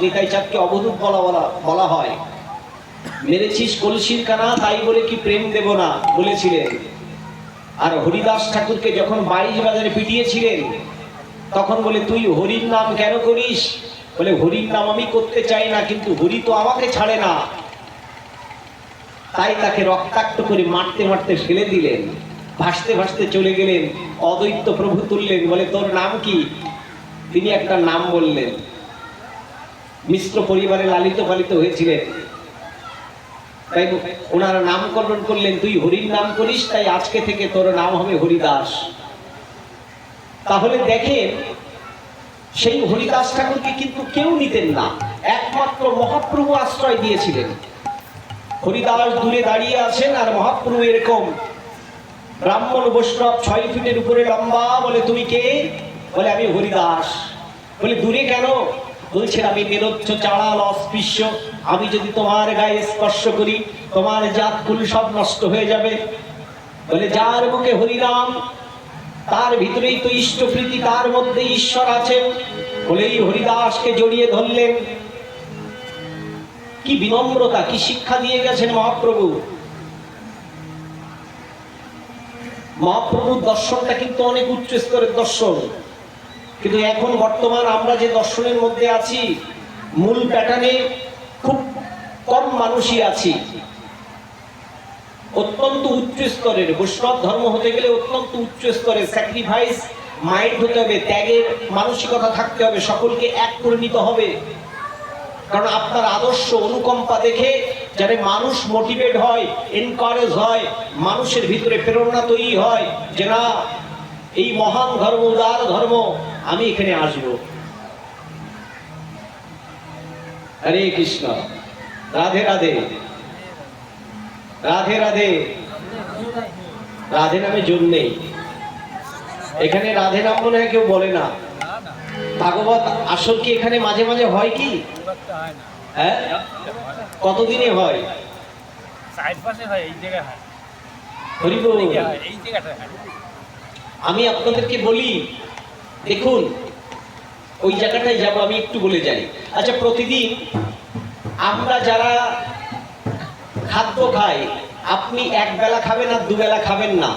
নিতাই চাঁদকে অবধূত বলা বলা বলা হয়। মেরেছিস কলসির কানা, তাই বলে কি প্রেম দেব না, বলেছিলেন। আর হরিদাস ঠাকুরকে যখন বাইশ বাজারে পিটিয়েছিলেন, তখন বলে, তুই হরির নাম কেন করিস? বলে, হরির নাম আমি করতে চাই না, কিন্তু হরি তো আমাকে ছাড়ে না। তাই তাকে রক্তাক্ত করে মারতে মারতে ফেলে দিলেন। ভাসতে ভাসতে চলে গেলেন, অদ্বৈত প্রভু তুললেন, বলে, তোর নাম কি? তিনি একটা নাম বললেন মিশ্র পরিবারে লালিত পালিত হয়েছিলেন। তাই ওনারা নামকরণ করলেন, তুই হরির নাম করিস, তাই আজকে থেকে তোর নাম হবে হরিদাস। তাহলে দেখেন, সেই হরিদাস ঠাকুরকে কিন্তু কেউ নিতেন না, একমাত্র মহাপ্রভু আশ্রয় দিয়েছিলেন। হরিদাস দূরে দাঁড়িয়ে আছেন আর মহাপ্রভু এরকম, ব্রাহ্মণ বৈষ্ণব ছয় ফিটের উপরে লম্বা, বলে, তুমি কে? বলে, আমি হরিদাস। বলে, দূরে কেন? বলছেন আমি নিরচ্ছ চাড়াল অস্পৃশ্য। আমি যদি তোমার গায়ে স্পর্শ করি, তোমার জাত কুল সব নষ্ট হয়ে যাবে। বলে, যার মুখে হরিনাম, তার ভিতরেই তো ইষ্টপ্রীতি, তার মধ্যে ঈশ্বর আছেন। বলেই হরিদাসকে জড়িয়ে ধরলেন। কি বিনম্রতা, কি শিক্ষা দিয়ে গেছেন মহাপ্রভু। মহাপ্রভুর দর্শনটা কিন্তু অনেক উচ্চ স্তরের দর্শন। কিন্তু এখন বর্তমান আমরা যে দর্শনের মধ্যে আছি, মূল প্যাটার্নে খুব কম মানুষই আছি। অত্যন্ত উচ্চ স্তরের, বৈষ্ণব ধর্ম হতে গেলে অত্যন্ত উচ্চ স্তরের স্যাক্রিফাইস মাইন্ড হতে হবে, ত্যাগের মানসিকতা থাকতে হবে, সকলকে এক করে নিতে হবে। কারণ আপনার আদর্শ অনুকম্পা দেখে যাতে মানুষ মোটিভেট হয় এনকারেজ হয়, মানুষের ভিতরে প্রেরণা তৈরি হয় যে না এই মহান ধর্ম উদার ধর্ম আমি এখানে আসব। হরে কৃষ্ণ। রাধে রাধে। রাধে রাধে। রাধে নামে জোর নেই। এখানে রাধে নাম মনে হয় কেউ বলে না। ভাগবত আসল কি এখানে মাঝে মাঝে হয় কি? হ্যাঁ? কতদিনে হয়? হয় এই জায়গায় হয়। এই জায়গায় হয়, এই জায়গাটায় হয় আমি আপনাদেরকে বলি, দেখুন, ওই জায়গাটায় যাব, আমি একটু বলে যাই আচ্ছা প্রতিদিন আমরা যারা খাদ্য খাই, আপনি এক বেলা খাবেন আর দুবেলা খাবেন না।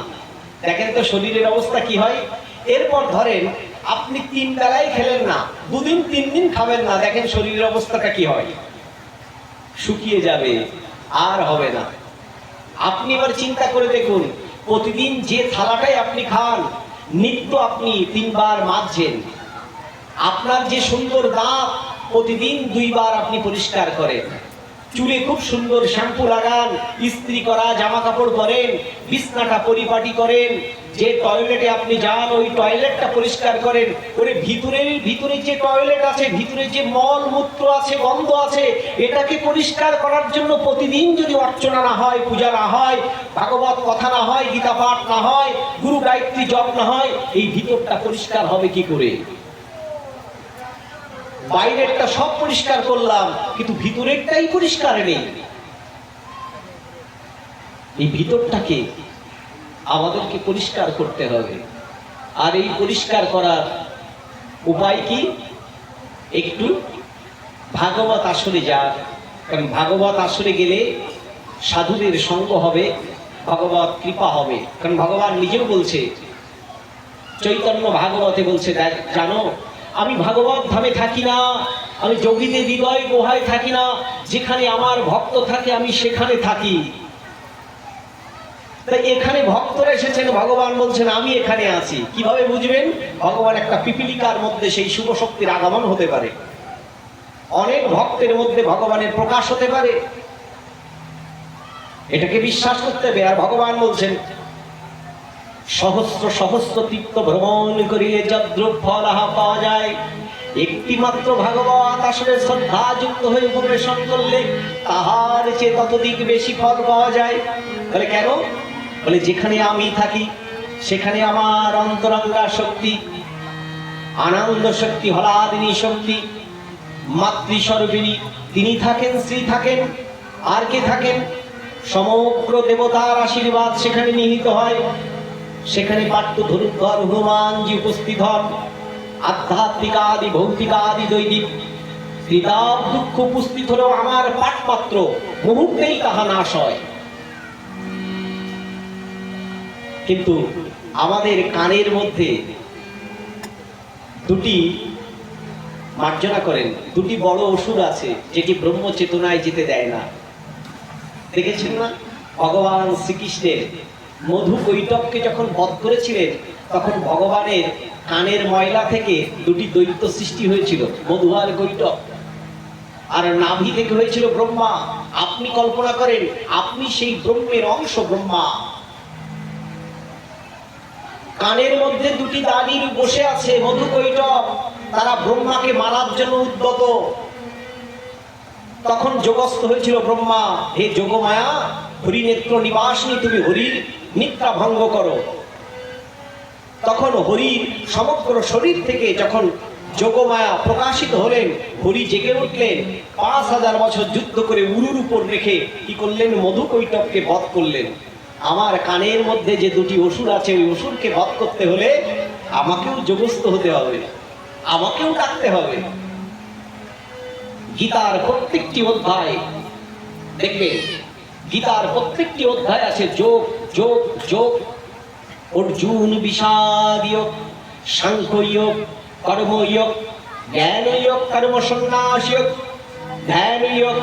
দেখেন তো শরীরের অবস্থা কি হয়? এরপর ধরেন, আপনি তিন বেলায় খেলেন না, দুদিন, তিন দিন খাবেন না, দেখেন শরীরের অবস্থাটা কি হয়? শুকিয়ে যাবে, আর হবে না। আপনি এবার চিন্তা করে দেখুন প্রতিদিন যে থালাটাই আপনি খান, নিত্য আপনি তিনবার মাজছেন আপনার যে সুন্দর দাঁত, প্রতিদিন দুইবার আপনি পরিষ্কার করেন। চুলে খুব সুন্দর শ্যাম্পু লাগান, ইস্ত্রি করা জামা কাপড় পরেন বিছনাটা পরিপাটি করেন, যে টয়লেটে আপনি যান, ওই টয়লেটটা পরিষ্কার করেন, ওরে ভিতরে ভিতরে যে টয়লেট আছে, ভিতরে যে মল মূত্র আছে, গন্ধ আছে, এটাকে পরিষ্কার করার জন্য প্রতিদিন যদি অর্চনা না হয়, পূজা না হয়, ভাগবত কথা না হয়, গীতা পাঠ না হয়, গুরু গায়ত্রী জপ না হয়, এই ভিতরটা পরিষ্কার হবে কি করে? বাইরেরটা সব পরিষ্কার করলাম, কিন্তু ভিতরেরটাই পরিষ্কার নেই। এই ভিতরটাকে আমাদেরকে পরিষ্কার করতে হবে। আর এই পরিষ্কার করার উপায় কি? একটু ভাগবত আসরে যা কারণ ভাগবত আসরে গেলে সাধুদের সঙ্গ হবে, ভগবত কৃপা হবে। কারণ ভগবান নিজেও বলছে, চৈতন্য ভাগবতে বলছে জানো আমি ভাগবত ধামে থাকি না, আমি যোগীদের হৃদয় গুহায় থাকি না, যেখানে আমার ভক্ত থাকে আমি সেখানে থাকি। তাই এখানে ভক্তরা এসেছেন, ভগবান বলছেন, আমি এখানে আছি। কীভাবে বুঝবেন? ভগবান একটা পিপিলিকার মধ্যে সেই শুভ শক্তির আগমন হতে পারে। অনেক ভক্তের মধ্যে ভগবানের প্রকাশ হতে পারে। এটাকে বিশ্বাস করতে হবে। আর ভগবান বলছেন সহস্র সহস্র তীর্থ ভ্রমণ যদ্রুপ ফল আহা পাওয়া যায়। একটি মাত্র ভাগবত আসলে শ্রদ্ধা যুক্ত হয়ে উপবেশন করলে তাহার চেয়ে ততদিক বেশি ফল পাওয়া যায়। বলে, কেন? বলে, যেখানে আমি থাকি, সেখানে আমার অন্তরঙ্গা শক্তি, আনন্দ শক্তি, হলাদিনী শক্তি মাতৃস্বরূপিণী তিনি থাকেন শ্রী থাকেন, আর কে থাকেন? সমগ্র দেবতার আশীর্বাদ সেখানে নিহিত হয়। সেখানে পাঠ্য ধরুদ্ধর হনুমানজি উপস্থিত হন। আধ্যাত্মিক আদি, ভৌতিক আদি, দৈনিক। ত্রিতাপ দুঃখ উপস্থিত হলেও আমার পাঠপাত্র মুহূর্তেই তাহা নাশ হয়। কিন্তু আমাদের কানের মধ্যে দুটি মার্জনা করেন, দুটি বড় অসুর আছে যেটি ব্রহ্ম চেতনায় যেতে দেয় না। দেখেছেন না? ভগবান শ্রীকৃষ্ণের মধু কৈটবকে যখন বধ করেছিলেন, তখন ভগবানের কানের ময়লা থেকে দুটি দৈত্য সৃষ্টি হয়েছিল, মধু আর কৈটব আর নাভি থেকে হয়েছিল ব্রহ্মা। আপনি কল্পনা করেন, আপনি সেই ব্রহ্মের অংশ ব্রহ্মা। কানের মধ্যে দুটি দাঁড়ির বসে আছে মধু কৈটব তারা ব্রহ্মাকে মারার জন্য উদ্যত। তখন যোগস্থ হয়েছিল ব্রহ্মা, হে যোগমায়া, হরিনেত্র নিবাসনী, তুমি হরির নিদ্রা ভঙ্গ করো। তখন হরির সমগ্র শরীর থেকে যখন যোগমায়া প্রকাশিত হলেন, হরি জেগে উঠলেন, পাঁচ হাজার বছর যুদ্ধ করে উরুর উপর রেখে কি করলেন? মধু কৈটবকে বধ করলেন। আমার কানের মধ্যে যে দুটি অসুর আছে, ওই অসুরকে বধ করতে হলে আমাকেও যোগস্থ হতে হবে। আমাকেও ডাকতে হবে। গীতার প্রত্যেকটি অধ্যায়, দেখবেন, গীতার প্রত্যেকটি অধ্যায় আছে যোগ যোগ যোগ। অর্জুন বিষাদ যোগ সাংখ্য যোগ কর্ম যোগ জ্ঞান যোগ কর্ম সন্ন্যাস ধ্যান যোগ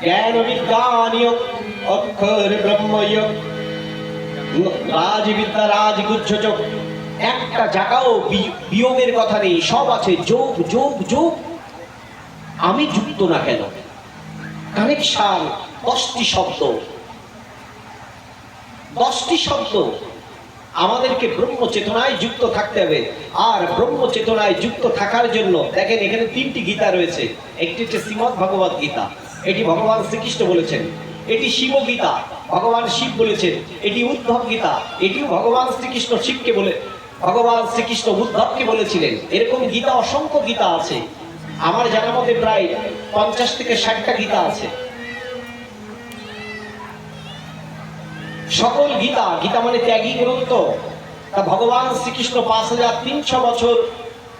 জ্ঞান বিজ্ঞান যোগ অক্ষর ব্রহ্ম যোগ রাজবিদ্যা রাজগুচ্ছ যোগ একটা জায়গাও বিয়োগের কথা নেই, সব আছে। যোগ যোগ যোগ। আমি যুক্ত না কেন? কানেকশন দশটি শব্দ। দশটি শব্দ আমাদেরকে ব্রহ্ম চেতনায় যুক্ত থাকতে হবে। আর ব্রহ্ম চেতনায় যুক্ত থাকার জন্য, দেখেন এখানে তিনটি গীতা রয়েছে। একটি হচ্ছে শ্রীমদ ভগবত গীতা, এটি ভগবান শ্রীকৃষ্ণ বলেছেন। এটি শিব গীতা, ভগবান শিব বলেছেন। এটি উদ্ধব গীতা, এটিও ভগবান শ্রীকৃষ্ণ শিবকে বলে, ভগবান শ্রীকৃষ্ণ উদ্ধবকে বলেছিলেন। এরকম গীতা, অসংখ্য গীতা আছে। আমার জানার মধ্যে প্রায় পঞ্চাশ থেকে ষাটটা গীতা আছে। সকল গীতা গীতা মানে ত্যাগী গ্রন্থ। তা ভগবান শ্রীকৃষ্ণ পাঁচ হাজার তিনশো বছর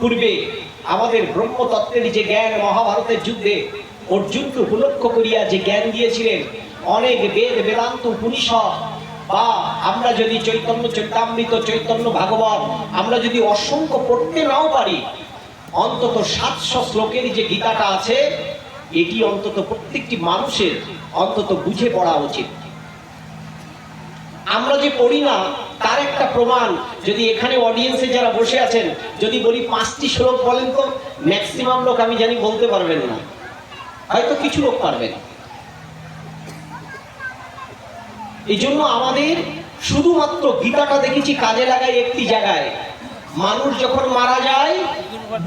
পূর্বে আমাদের ব্রহ্মতত্ত্বের যে জ্ঞান মহাভারতের যুদ্ধে অর্জুনকে উপলক্ষ করিয়া যে জ্ঞান দিয়েছিলেন, অনেক বেদ, বেদান্ত, উপনিষদ, বা আমরা যদি চৈতন্য চৈতামৃত, চৈতন্য ভাগবত, আমরা যদি অসংখ্য পড়তে নাও পারি, অন্তত সাতশো শ্লোকের যে গীতাটা আছে, এটি অন্তত প্রত্যেকটি মানুষের অন্তত বুঝে পড়া উচিত। আমরা যে পড়ি না, তার একটা প্রমাণ, যদি এখানে অডিয়েন্সে যারা বসে আছেন, যদি বলি পাঁচটি শ্লোক বলেন তো ম্যাক্সিমাম লোক আমি জানি বলতে পারবেন না। হয়তো কিছু লোক পারবেন এই জন্য আমাদের শুধুমাত্র গীতাটা দেখেছি কাজে লাগায় একটি জায়গায়। মানুষ যখন মারা যায়,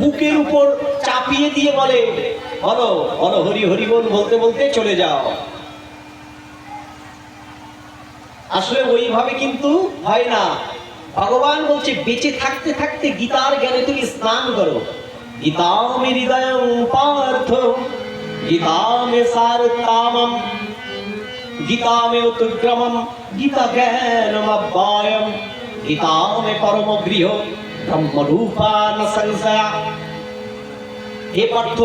বুকের উপর চাপিয়ে দিয়ে বলে, বলো বলো, হরি হরি বল, বলতে বলতে চলে যাও। আসলে ওইভাবে কিন্তু হয় না। ভগবান বলছে, বেঁচে থাকতে থাকতে গীতার জ্ঞানে তুমি স্নান করো। গীতামে হৃদয় পার্থ, গীতামে সারতামম, গীতামে উৎগ্রমম গীতা জ্ঞানম অব্যয়ম গীতামে পরম গৃহ ব্রহ্মরূপান সংশয়া। হে পার্থ,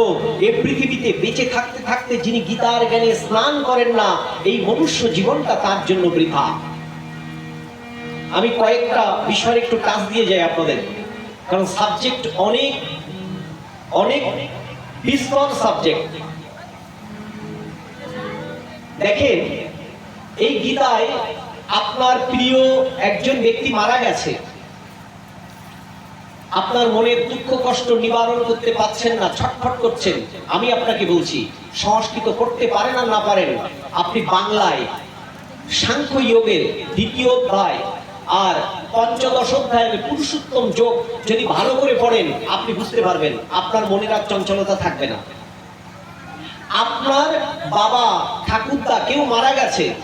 এ পৃথিবীতে বেঁচে থাকতে থাকতে যিনি গীতার জ্ঞানে স্নান করেন না, এই মনুষ্য জীবনটা তার জন্য বৃথা। আমি কয়েকটা বিষয়ের একটু টাচ দিয়ে যাই আপনাদের। কারণ সাবজেক্ট অনেক অনেক বিস্তর সাবজেক্ট দেখেন, এই গীতায় আপনার প্রিয় একজন ব্যক্তি মারা গেছে। আপনার মনের দুঃখ, কষ্ট নিবারণ করতে পারছেন না, ছটফট করছেন, আমি আপনাকে বলছি, সংস্কৃত করতে পারেন আর না পারেন, আপনি বাংলায় সাংখ্য যোগের দ্বিতীয় অধ্যায় আর পঞ্চদশ অধ্যায়ের পুরুষোত্তম যোগ যদি ভালো করে পড়েন, আপনি বুঝতে পারবেন, আপনার মনের আর চঞ্চলতা থাকবে না। আপনার বাবা ঠাকুরদা কেউ মারা গেছে,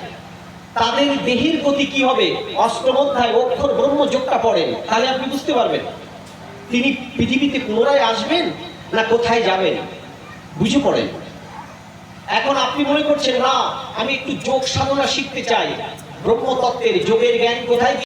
তাদের দেহের গতি কি হবে? অষ্টম অধ্যায় অক্ষর ব্রহ্ম যোগটা পড়েন, তাহলে আপনি বুঝতে পারবেন। তিনি পৃথিবীতে পুনরায় আসবেন না কোথায় যাবেন? বুঝে পড়েন। এখন আপনি মনে করছেন, না, আমি একটু যোগ সাধনা শিখতে চাই। ব্রহ্মতত্ত্বের যোগের জ্ঞান কোথায়